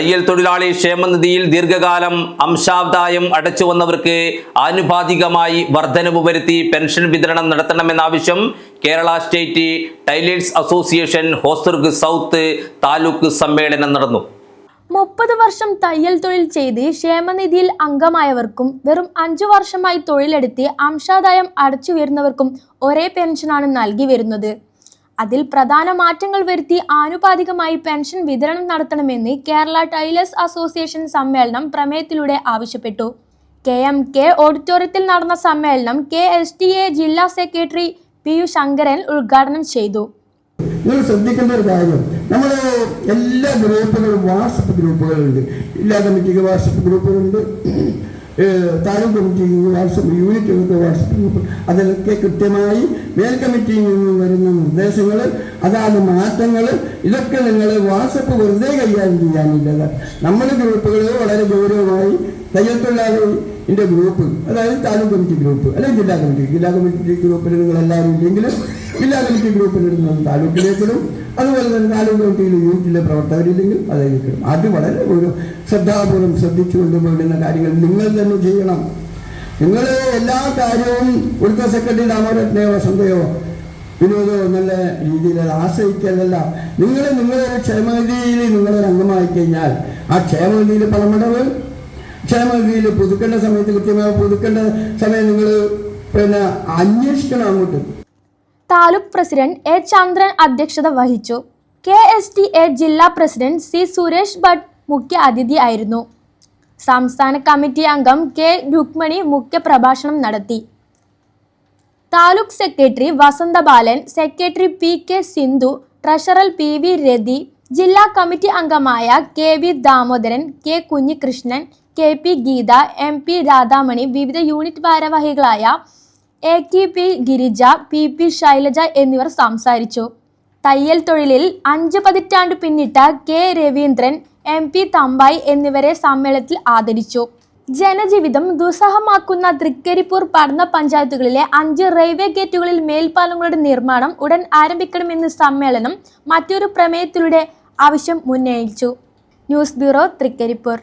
തയ്യൽ തൊഴിലാളി ക്ഷേമനിധിയിൽ ദീർഘകാലം അംശാദായം അടച്ചു വന്നവർക്ക് ആനുപാതികമായി വർധനവ് വരുത്തി പെൻഷൻ വിതരണം നടത്തണമെന്ന ആവശ്യം Kerala state tailors association Hosdurg south taluk സമ്മേളനം നടന്നു. മുപ്പത് വർഷം തയ്യൽ തൊഴിൽ ചെയ്ത് ക്ഷേമനിധിയിൽ അംഗമായവർക്കും വെറും അഞ്ചു വർഷമായി തൊഴിലെടുത്ത് അംശാദായം അടച്ചു വരുന്നവർക്കും ഒരേ പെൻഷനാണ് നൽകി വരുന്നത്. അതിൽ പ്രധാന മാറ്റങ്ങൾ വരുത്തി ആനുപാതികമായി പെൻഷൻ വിതരണം നടത്തണമെന്ന് കേരള ടൈലേഴ്സ് അസോസിയേഷൻ സമ്മേളനം പ്രമേയത്തിലൂടെ ആവശ്യപ്പെട്ടു. കെ എം കെ ഓഡിറ്റോറിയത്തിൽ നടന്ന സമ്മേളനം കെ എസ് ടി എ ജില്ലാ സെക്രട്ടറി പി യു ശങ്കരൻ ഉദ്ഘാടനം ചെയ്തു. ശ്രദ്ധിക്കേണ്ട ഒരു കാര്യം. നമ്മൾ എല്ലാ ഗ്രൂപ്പുകളും വാട്സപ്പ് ഗ്രൂപ്പുകളുണ്ട്. എല്ലാ കമ്മിറ്റിക്ക് വാട്സപ്പ് ഗ്രൂപ്പുകളുണ്ട്. ഏഹ് താലൂക്ക് കമ്മിറ്റിക്ക് വാട്സപ്പ് യൂണിറ്റുകൾക്ക് വാട്സപ്പ് ഗ്രൂപ്പ് അതിലൊക്കെ കൃത്യമായി മേൽ കമ്മിറ്റിയിൽ നിന്ന് വരുന്ന നിർദ്ദേശങ്ങൾ അതാത് മാറ്റങ്ങൾ ഇതൊക്കെ നിങ്ങൾ വാട്സപ്പ് വെറുതെ കൈകാര്യം ചെയ്യാനില്ലത് നമ്മുടെ ഗ്രൂപ്പുകൾ വളരെ ഗൗരവമായി തയ്യൽ തൊഴിലാളിന്റെ ഗ്രൂപ്പ് അതായത് താലൂക്ക് കമ്മിറ്റി ഗ്രൂപ്പ് അല്ലെങ്കിൽ ജില്ലാ കമ്മിറ്റി ജില്ലാ കമ്മിറ്റി ഗ്രൂപ്പിൽ നിങ്ങൾ എല്ലാവരും ഇല്ലെങ്കിൽ ജില്ലാ കമ്മിറ്റി ഗ്രൂപ്പിലിടുന്നത് താലൂക്കിലേക്കിടും. അതുപോലെ തന്നെ താലൂക്ക് കമ്മിറ്റിയിൽ യൂണിറ്റിലെ പ്രവർത്തകരില്ലെങ്കിൽ അതിലേക്കിടും അത് വളരെ ഒരു ശ്രദ്ധാപൂർവം ശ്രദ്ധിച്ചുകൊണ്ട് പോകുന്ന കാര്യങ്ങൾ നിങ്ങൾ തന്നെ ചെയ്യണം. നിങ്ങൾ എല്ലാ കാര്യവും ഇവിടുത്തെ സെക്രട്ടറി രാമരത്നയോ വസന്തയോ വിനോദോ നല്ല രീതിയിൽ അത് ആശ്രയിക്കലല്ല നിങ്ങൾ നിങ്ങളൊരു ക്ഷേമനിധിയിൽ നിങ്ങളൊരു അംഗമായി കഴിഞ്ഞാൽ ആ ക്ഷേമനിധിയിൽ പണമടവ്. ക്ഷേമനിധിയിൽ പുതുക്കേണ്ട സമയത്ത് കൃത്യമായി പുതുക്കേണ്ട സമയം നിങ്ങൾ പിന്നെ അന്വേഷിക്കണം അങ്ങോട്ട്. താലൂക്ക് പ്രസിഡന്റ് എ ചന്ദ്രൻ അധ്യക്ഷത വഹിച്ചു. കെ എസ് ടി എ ജില്ലാ പ്രസിഡന്റ് സി സുരേഷ് ഭട്ട് മുഖ്യ അതിഥിയായിരുന്നു സംസ്ഥാന കമ്മിറ്റി അംഗം കെ രുക്മണി മുഖ്യ പ്രഭാഷണം നടത്തി. Taluk secretary Vasanthabalan secretary P K Sindhu treasurer P V Rathi ജില്ലാ കമ്മിറ്റി അംഗമായ K V Damodaran K Kunhikrishnan K P Geetha M P Radhamani വിവിധ യൂണിറ്റ് ഭാരവാഹികളായ A K P Girija P P Shailaja എന്നിവർ സംസാരിച്ചു. തയ്യൽ തൊഴിലിൽ അഞ്ച് പതിറ്റാണ്ട് പിന്നിട്ട K Raveendran M P Thampayi എന്നിവരെ സമ്മേളനത്തിൽ ആദരിച്ചു. ജനജീവിതം ദുസ്സഹമാക്കുന്ന തൃക്കരിപ്പൂർ പഠന പഞ്ചായത്തുകളിലെ അഞ്ച് റെയിൽവേ ഗേറ്റുകളിൽ മേൽപ്പാലങ്ങളുടെ നിർമ്മാണം ഉടൻ ആരംഭിക്കണമെന്ന് സമ്മേളനം മറ്റൊരു പ്രമേയത്തിലൂടെ ആവശ്യം ഉന്നയിച്ചു. News bureau Thrikaripur.